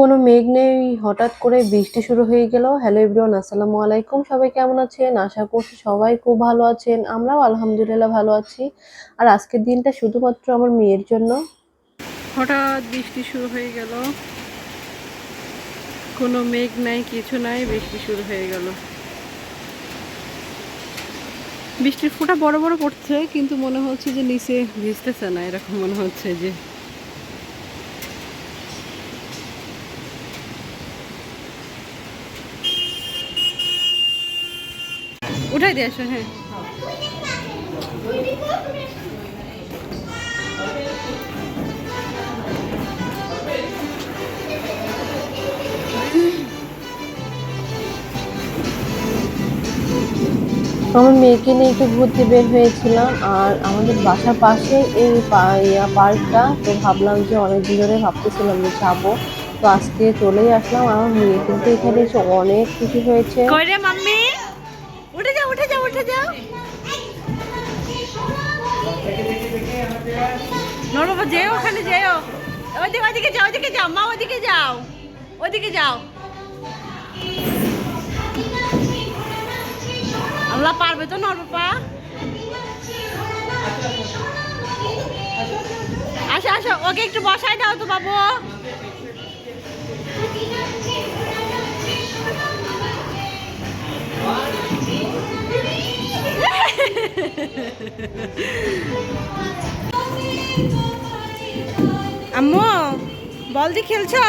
কোনো মেঘ নেই, হঠাৎ করে বৃষ্টি শুরু হয়ে গেল। হ্যালো এভরিওয়ান আসসালামু আলাইকুম। সবাই কেমন আছেন? আশা করছি সবাই খুব ভালো আছেন। আমরাও আলহামদুলিল্লাহ ভালো আছি। আর আজকের দিনটা শুধুমাত্র আমার মেয়ের জন্য। হঠাৎ বৃষ্টি শুরু হয়ে গেল। কোনো মেঘ নাই, কিছু নাই, বৃষ্টি শুরু হয়ে গেল। বৃষ্টির ফোঁটা বড় বড় পড়ছে, কিন্তু মনে হচ্ছে যে নিচে ভিজতেছে না, এরকম মনে হচ্ছে যে উঠাই দিয়ে আসো হ্যাঁ। আমার মেয়েকে নিয়ে একটু ঘুরতে বের হয়েছিলাম আর আমাদের বাসার পাশে এই পার্কটা তো ভাবলাম যে অনেকদিন ধরে ভাবতেছিলাম যে যাব। তো আজকে চলেই আসলাম আমার মেয়ে কিন্তু এখানে এসে অনেক খুশি হয়েছে। মাম্মি? উঠে যাও। নর বাবা যেও ওখানে, যেও। ওইদিকে ওইদিকে যাও ওইদিকে যাও। মা, ওইদিকে যাও। ওইদিকে যাও। আল্লাহ পারবে তো নর বাবা আসো আসো। ওকে একটু বসাই দাও তো বাবু। আম্মু বল দিয়ে খেলছো?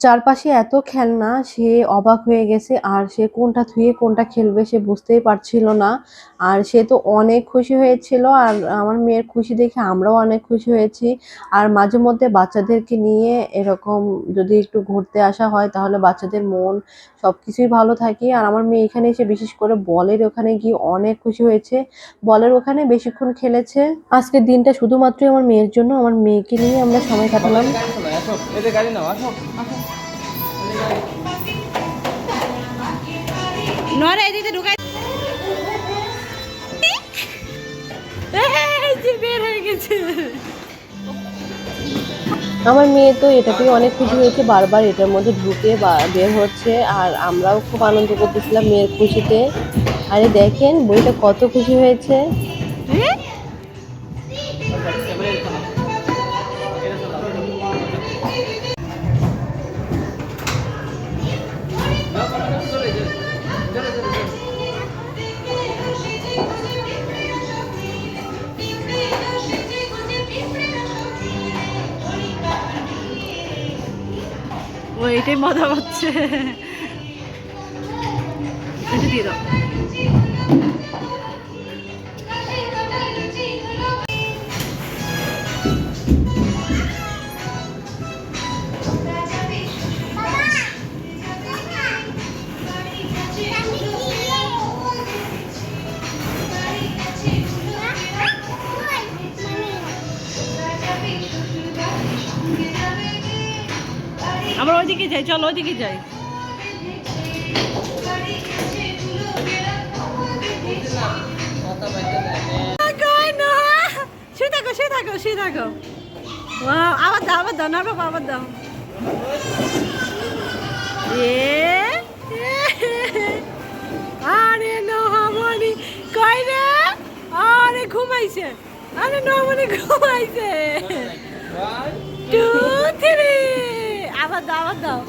চারপাশে এত খেলনা, সে অবাক হয়ে গেছে, আর সে কোনটা থুয়ে কোনটা খেলবে সে বুঝতেই পারছিল না। আর সে তো অনেক খুশি হয়েছিল, আর আমার মেয়ের খুশি দেখে আমরাও অনেক খুশি হয়েছি। আর মাঝে মধ্যে বাচ্চাদেরকে নিয়ে এরকম যদি একটু ঘুরতে আসা হয়, তাহলে বাচ্চাদের মন সব কিছুই ভালো থাকে। আর আমার মেয়ে এখানে এসে বিশেষ করে বলের ওখানে গিয়ে অনেক খুশি হয়েছে। বলের ওখানে বেশিক্ষণ খেলেছে। আজকের দিনটা শুধুমাত্রই আমার মেয়ের জন্য, আমার মেয়েকে নিয়ে আমরা সময় কাটালাম। এদের গাড়ি নাও আসো। আসো নরে এদিকে ঢুকাই। বের হয়ে গেছে। আমার মেয়ে তো এটাতেই অনেক খুশি হয়েছে বারবার এটার মধ্যে ঢুকে বা- বের হচ্ছে আর আমরাও খুব আনন্দ করতেছিলাম মেয়ের খুশিতে। আরে দেখেন বইটা কত খুশি হয়েছে। ও এটাই মজা পাচ্ছে এটা দিয়ে দাও। আমরা ওইদিকে যাই চলো ওইদিকে যাই। কই না। শুয়ে থাকো শুয়ে থাকো শুয়ে থাকো। আবার দাও আবার দাও না বাবা আবার দাও। এ আরে নহমনি কই রে? আরে ঘুমাইছে। আরে নহমনি ঘুমাইছে। টু আবার দাও আবার দাও।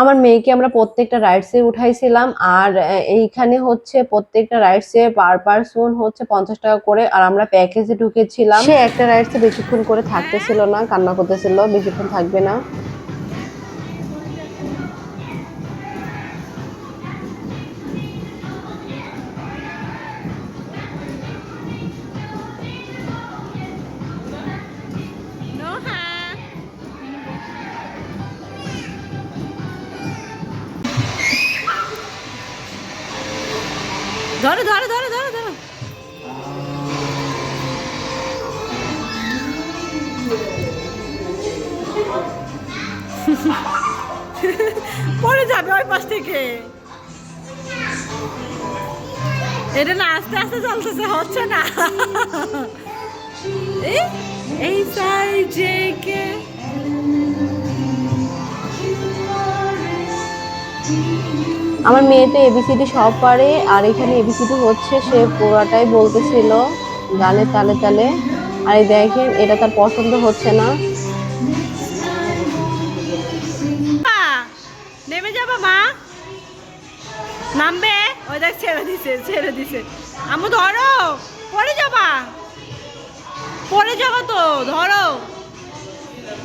আমার মেয়েকে আমরা প্রত্যেকটা রাইডসে উঠাইছিলাম আর এইখানে হচ্ছে প্রত্যেকটা রাইডসে পার পারসন হচ্ছে পঞ্চাশ টাকা করে আর আমরা প্যাকেজে ঢুকেছিলাম। সে একটা রাইডসে বেশিক্ষণ করে থাকতেছিল না কান্না করতেছিল বেশিক্ষণ থাকবে না। ধরো ধরো ধরো ধরো ধরো। পড়ে যাবে ওই পাশ থেকে। এটা না, আস্তে আস্তে চলতেছে, হচ্ছে না। এই সাই যে কে Thank you. আমার মেয়ে তো এবিসিডি সব পারে, আর এখানে এবিসিডি হচ্ছে, সে পুরাটাই বলতেছিল গানের তালে তালে। আর এই দেখেন, এটা তার পছন্দ হচ্ছে না। নেমে যাবা মা। নামবে? ওই দেখ, ছেড়ে দিছে ছেড়ে দিছে। আমু, ধরো, পড়ে যাবা। পড়ে যাব তো, ধরো।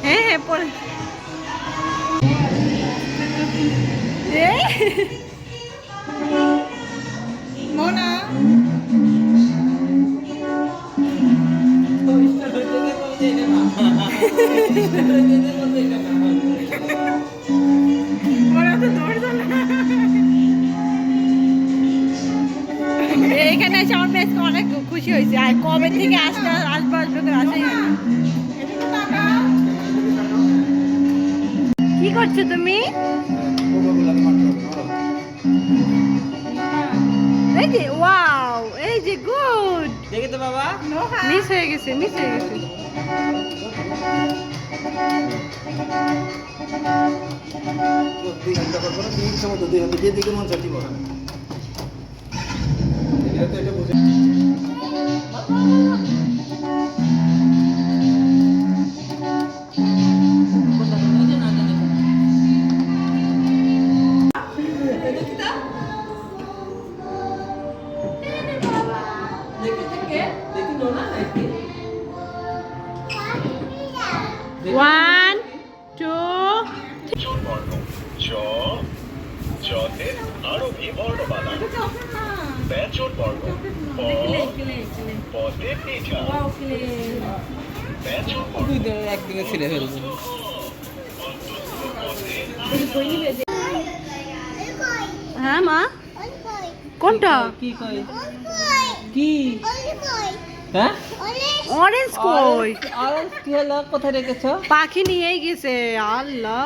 হ্যাঁ হ্যাঁ পড়ে। মোনা মোনা তো ধরছো না এইখানে এসে আমার বেশ অনেক খুশি হয়েছে আর কবে থেকে আসতে আসব আসব করে আসেই কি করছ তুমি এই যে ওয়াও এই যে গুড দেখে তো বাবা। মিস হয়ে গেছে মিস হয়ে গেছে। দুই ঘণ্টা পর পর তিন সময় দুই হবে যেদিকে মন চাটি বলেন ওয়ান টু চ জতে আরবি বর্ণমালা ব্যঞ্জন বর্ণ প পদে পিঠা ব্যঞ্জন বর্ণ একদিকে ছিঁড়ে ফেলবি হ্যাঁ মা? কোনটা? কি কই কি? হ্যাঁ? অরেঞ্জ কই? অরেঞ্জ কি হলো? কোথায় রেখেছো? পাখি নিয়েই গেছে আল্লাহ।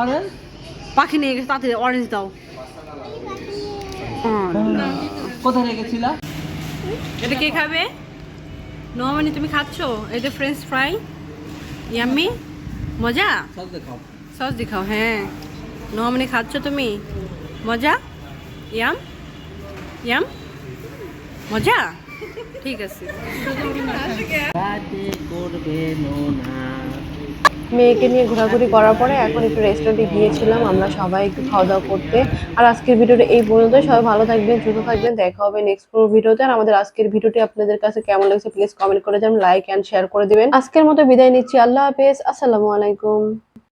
অরেঞ্জ পাখি নিয়ে গেছে তাড়াতাড়ি অরেঞ্জ দাও। কোথায় রেখেছিলা? এটা কে খাবে? নোমানি তুমি খাচ্ছো? এটা ফ্রেঞ্চ ফ্রাই ইয়াম্মি মজা? সস দেখাও। হ্যাঁ। নোমানি খাচ্ছ তুমি? মজা? ইয়াম ইয়াম মজা? ঠিক আছে। মেয়েকে নিয়ে ঘোরাঘুরি করার পরে এখন একটু রেস্টুরেন্টে গিয়েছিলাম, আমরা সবাই একটু খাওয়া দাওয়া করতে। আর আজকের ভিডিওটা এই পর্যন্ত সবাই ভালো থাকবেন, সুস্থ থাকবেন, দেখা হবে নেক্সট কোনো ভিডিওতে। আর আমাদের আজকের ভিডিওটি আপনাদের কাছে কেমন লাগছে প্লিজ কমেন্ট করে যান লাইক অ্যান্ড শেয়ার করে দিবেন। আজকের মতো বিদায় নিচ্ছি, আল্লাহ হাফেজ, আসসালামু আলাইকুম।